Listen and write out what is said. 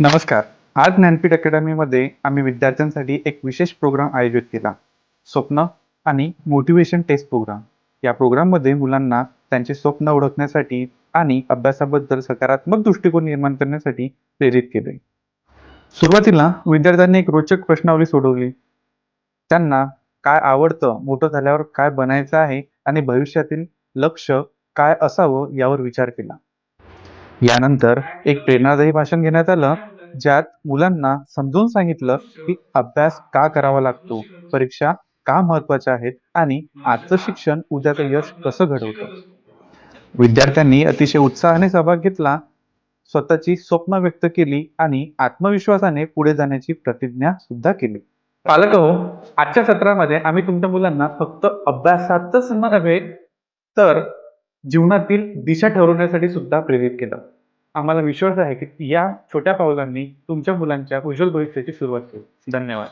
नमस्कार. आज ज्ञानपीठ अकॅडमीमध्ये आम्ही विद्यार्थ्यांसाठी एक विशेष प्रोग्राम आयोजित केला. स्वप्न आणि मोटिवेशन टेस्ट प्रोग्राम या प्रोग्राममध्ये मुलांना त्यांचे स्वप्न ओळखण्यासाठी आणि अभ्यासाबद्दल सकारात्मक दृष्टिकोन निर्माण करण्यासाठी प्रेरित केले. सुरुवातीला विद्यार्थ्यांनी एक रोचक प्रश्नावली सोडवली. त्यांना काय आवडतं मोठं झाल्यावर काय बनायचं आहे आणि भविष्यातील लक्ष काय असावं यावर विचार केला. यानंतर एक प्रेरणादायी भाषण घेण्यात आलं ज्यात मुलांना समजून सांगितलं की अभ्यास का करावा लागतो परीक्षा का महत्त्वाच्या आहेत आणि आजचं शिक्षण उद्याचं यश कसं घडवतं? विद्यार्थ्यांनी अतिशय उत्साहाने सहभाग घेतला स्वतःची स्वप्न व्यक्त केली आणि आत्मविश्वासाने पुढे जाण्याची प्रतिज्ञा सुद्धा केली. पालक हो आजच्या सत्रामध्ये आम्ही तुमच्या मुलांना फक्त अभ्यासातच नव्हे तर जीवनातील दिशा ठरवण्यासाठी सुद्धा प्रेरित केलं. आम्हाला विश्वास आहे की या छोट्या पावलांनी तुमच्या मुलांच्या उज्ज्वल भविष्याची सुरुवात होईल. धन्यवाद.